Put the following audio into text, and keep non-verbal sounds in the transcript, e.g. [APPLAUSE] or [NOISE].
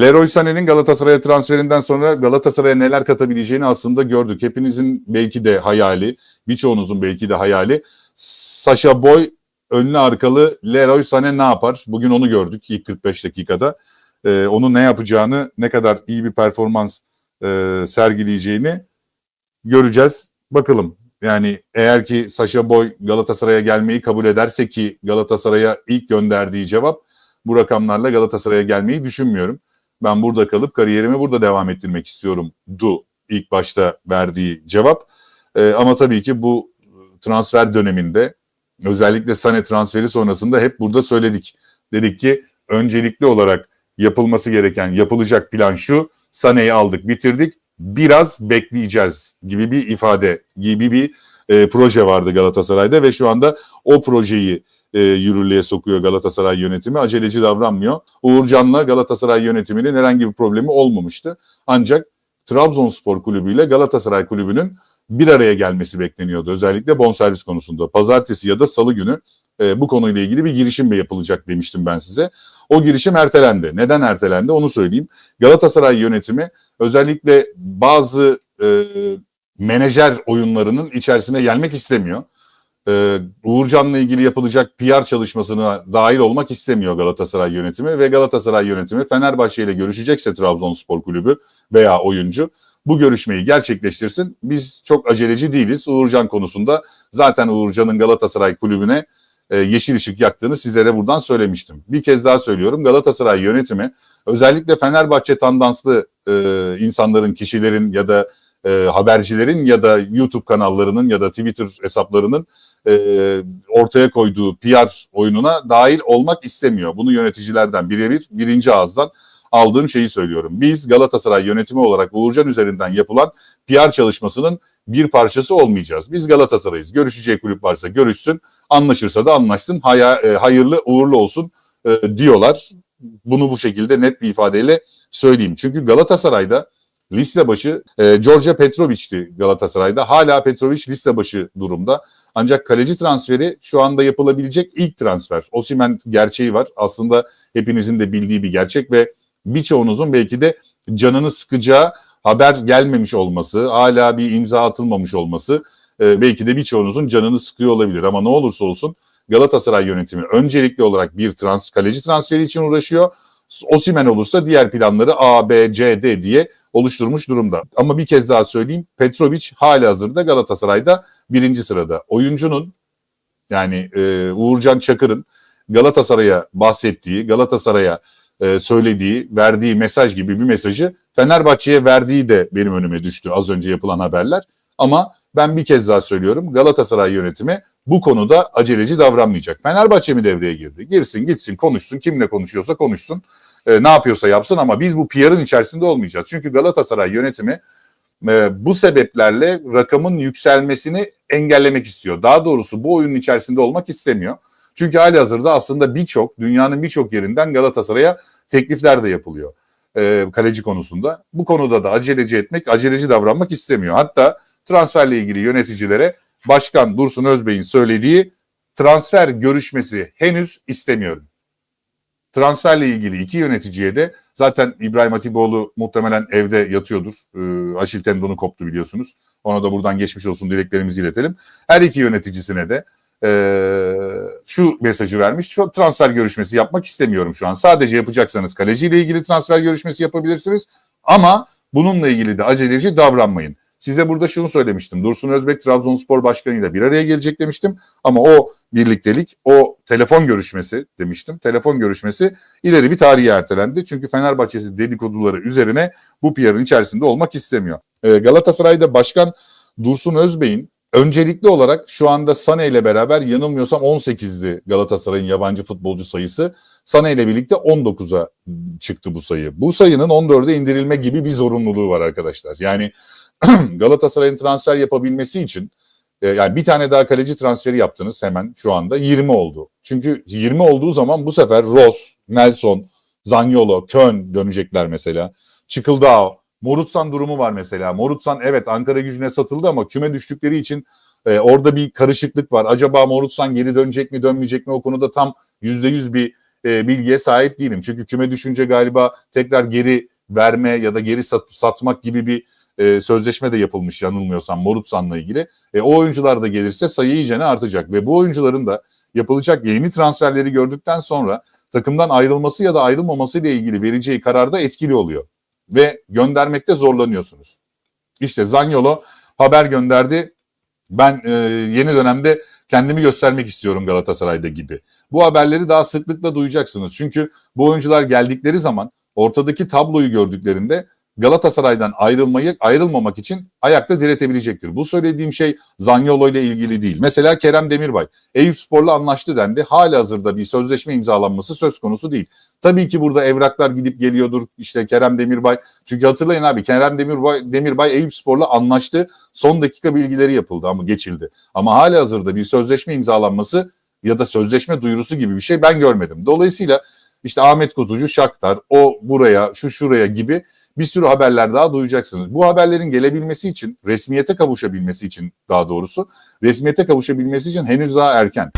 Leroy Sané'nin Galatasaray'a transferinden sonra Galatasaray'a neler katabileceğini aslında gördük. Hepinizin belki de hayali, birçoğunuzun belki de hayali. Sasha Boy önlü arkalı Leroy Sané ne yapar? Bugün onu gördük ilk 45 dakikada. Ee, onun ne yapacağını, ne kadar iyi bir performans e, sergileyeceğini göreceğiz. Bakalım. Yani eğer ki Sasha Boy Galatasaray'a gelmeyi kabul ederse ki Galatasaray'a ilk gönderdiği cevap bu rakamlarla Galatasaray'a gelmeyi düşünmüyorum. Ben burada kalıp kariyerimi burada devam ettirmek istiyorum. Du ilk başta verdiği cevap. Ee, ama tabii ki bu transfer döneminde özellikle Sane transferi sonrasında hep burada söyledik. Dedik ki öncelikli olarak yapılması gereken, yapılacak plan şu. Sane'yi aldık, bitirdik. Biraz bekleyeceğiz gibi bir ifade, gibi bir e, proje vardı Galatasaray'da ve şu anda o projeyi e, yürürlüğe sokuyor Galatasaray yönetimi. Aceleci davranmıyor. Uğurcan'la Galatasaray yönetiminin herhangi bir problemi olmamıştı. Ancak Trabzonspor Kulübü ile Galatasaray Kulübü'nün bir araya gelmesi bekleniyordu. Özellikle bonservis konusunda. Pazartesi ya da salı günü e, bu konuyla ilgili bir girişim de yapılacak demiştim ben size. O girişim ertelendi. Neden ertelendi onu söyleyeyim. Galatasaray yönetimi özellikle bazı e, menajer oyunlarının içerisine gelmek istemiyor. Ee, Uğurcan'la ilgili yapılacak PR çalışmasına dahil olmak istemiyor Galatasaray yönetimi ve Galatasaray yönetimi Fenerbahçe ile görüşecekse Trabzonspor Kulübü veya oyuncu bu görüşmeyi gerçekleştirsin. Biz çok aceleci değiliz Uğurcan konusunda. Zaten Uğurcan'ın Galatasaray Kulübü'ne e, yeşil ışık yaktığını sizlere buradan söylemiştim. Bir kez daha söylüyorum Galatasaray yönetimi özellikle Fenerbahçe tandanslı e, insanların, kişilerin ya da e, habercilerin ya da YouTube kanallarının ya da Twitter hesaplarının e, ortaya koyduğu PR oyununa dahil olmak istemiyor. Bunu yöneticilerden birebir birinci ağızdan aldığım şeyi söylüyorum. Biz Galatasaray yönetimi olarak Uğurcan üzerinden yapılan PR çalışmasının bir parçası olmayacağız. Biz Galatasaray'ız. Görüşeceği kulüp varsa görüşsün, anlaşırsa da anlaşsın, e, hayırlı uğurlu olsun e, diyorlar. Bunu bu şekilde net bir ifadeyle söyleyeyim. Çünkü Galatasaray'da liste başı e, George Petrovic'ti Galatasaray'da. Hala Petrovic liste başı durumda. Ancak kaleci transferi şu anda yapılabilecek ilk transfer. Osimen gerçeği var. Aslında hepinizin de bildiği bir gerçek ve birçoğunuzun belki de canını sıkacağı haber gelmemiş olması, hala bir imza atılmamış olması e, belki de birçoğunuzun canını sıkıyor olabilir. Ama ne olursa olsun Galatasaray yönetimi öncelikli olarak bir trans, kaleci transferi için uğraşıyor. Osimen olursa diğer planları A, B, C, D diye oluşturmuş durumda. Ama bir kez daha söyleyeyim Petrovic hali hazırda Galatasaray'da birinci sırada. Oyuncunun yani e, Uğurcan Çakır'ın Galatasaray'a bahsettiği, Galatasaray'a e, söylediği, verdiği mesaj gibi bir mesajı Fenerbahçe'ye verdiği de benim önüme düştü az önce yapılan haberler. Ama ben bir kez daha söylüyorum Galatasaray yönetimi bu konuda aceleci davranmayacak. Fenerbahçe mi devreye girdi? Girsin gitsin konuşsun kimle konuşuyorsa konuşsun e, ne yapıyorsa yapsın ama biz bu PR'ın içerisinde olmayacağız. Çünkü Galatasaray yönetimi e, bu sebeplerle rakamın yükselmesini engellemek istiyor. Daha doğrusu bu oyunun içerisinde olmak istemiyor. Çünkü hali hazırda aslında birçok dünyanın birçok yerinden Galatasaray'a teklifler de yapılıyor e, kaleci konusunda. Bu konuda da aceleci etmek, aceleci davranmak istemiyor. Hatta transferle ilgili yöneticilere Başkan Dursun Özbey'in söylediği transfer görüşmesi henüz istemiyorum. Transferle ilgili iki yöneticiye de zaten İbrahim Hatipoğlu muhtemelen evde yatıyordur. Ee, Aşil tendonu koptu biliyorsunuz. Ona da buradan geçmiş olsun dileklerimizi iletelim. Her iki yöneticisine de e, şu mesajı vermiş. Şu transfer görüşmesi yapmak istemiyorum şu an. Sadece yapacaksanız kaleciyle ilgili transfer görüşmesi yapabilirsiniz. Ama bununla ilgili de aceleci davranmayın. Size burada şunu söylemiştim. Dursun Özbek Trabzonspor Başkanı ile bir araya gelecek demiştim. Ama o birliktelik, o telefon görüşmesi demiştim. Telefon görüşmesi ileri bir tarihe ertelendi. Çünkü Fenerbahçe'si dedikoduları üzerine bu PR'ın içerisinde olmak istemiyor. Ee, Galatasaray'da Başkan Dursun Özbey'in öncelikli olarak şu anda Sane ile beraber yanılmıyorsam 18'di Galatasaray'ın yabancı futbolcu sayısı. Sane ile birlikte 19'a çıktı bu sayı. Bu sayının 14'e indirilme gibi bir zorunluluğu var arkadaşlar. Yani [CLEARS THROAT] Galatasaray'ın transfer yapabilmesi için e, yani bir tane daha kaleci transferi yaptınız hemen şu anda 20 oldu. Çünkü 20 olduğu zaman bu sefer Ross, Nelson, Zaniolo, Kön dönecekler mesela. Çıkıldao, Morutsan durumu var mesela. Morutsan evet Ankara gücüne satıldı ama küme düştükleri için e, orada bir karışıklık var. Acaba Morutsan geri dönecek mi dönmeyecek mi o konuda tam %100 bir e, bilgiye sahip değilim. Çünkü küme düşünce galiba tekrar geri verme ya da geri sat- satmak gibi bir e, sözleşme de yapılmış yanılmıyorsam Morutsan'la ilgili. E, o oyuncular da gelirse sayı iyicene artacak ve bu oyuncuların da yapılacak yeni transferleri gördükten sonra takımdan ayrılması ya da ayrılmaması ile ilgili vereceği kararda etkili oluyor. Ve göndermekte zorlanıyorsunuz. İşte Zaniolo haber gönderdi. Ben e, yeni dönemde kendimi göstermek istiyorum Galatasaray'da gibi. Bu haberleri daha sıklıkla duyacaksınız. Çünkü bu oyuncular geldikleri zaman ortadaki tabloyu gördüklerinde Galatasaray'dan ayrılmayı ayrılmamak için ayakta diretebilecektir. Bu söylediğim şey Zaniolo ile ilgili değil. Mesela Kerem Demirbay Eyüpspor'la anlaştı dendi. Halihazırda bir sözleşme imzalanması söz konusu değil. Tabii ki burada evraklar gidip geliyordur. İşte Kerem Demirbay. Çünkü hatırlayın abi Kerem Demirbay, Demirbay Eyüpspor'la anlaştı. Son dakika bilgileri yapıldı ama geçildi. Ama halihazırda bir sözleşme imzalanması ya da sözleşme duyurusu gibi bir şey ben görmedim. Dolayısıyla işte Ahmet Kutucu, Şaktar, o buraya, şu şuraya gibi bir sürü haberler daha duyacaksınız. Bu haberlerin gelebilmesi için, resmiyete kavuşabilmesi için daha doğrusu, resmiyete kavuşabilmesi için henüz daha erken.